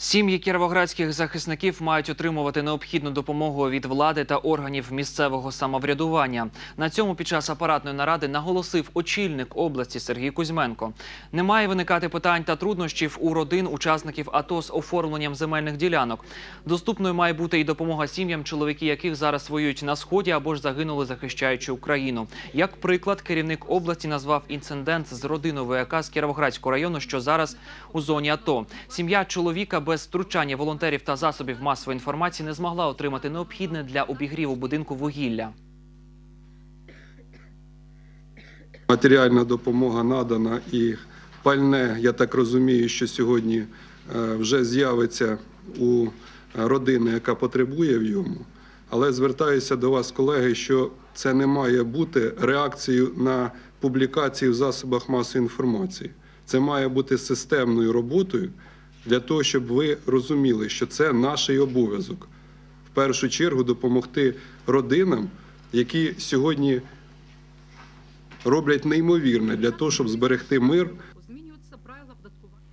Сім'ї кіровоградських захисників мають отримувати необхідну допомогу від влади та органів місцевого самоврядування. На цьому під час апаратної наради наголосив очільник області Сергій Кузьменко. Не має виникати питань та труднощів у родин учасників АТО з оформленням земельних ділянок. Доступною має бути і допомога сім'ям, чоловіки яких зараз воюють на сході або ж загинули, захищаючи Україну. Як приклад, керівник області назвав інцидент з родиною вояка з Кіровоградського району, що зараз у зоні АТО. Сім'я чоловіка без втручання волонтерів та засобів масової інформації не змогла отримати необхідне для обігріву будинку вугілля. Матеріальна допомога надана і пальне, я так розумію, що сьогодні е, вже з'явиться у родини, яка потребує в йому. Але звертаюся до вас, колеги, що це не має бути реакцією на публікації в засобах масової інформації. Це має бути системною роботою для того, щоб ви розуміли, що це наш обов'язок. В першу чергу допомогти родинам, які сьогодні роблять неймовірне для того, щоб зберегти мир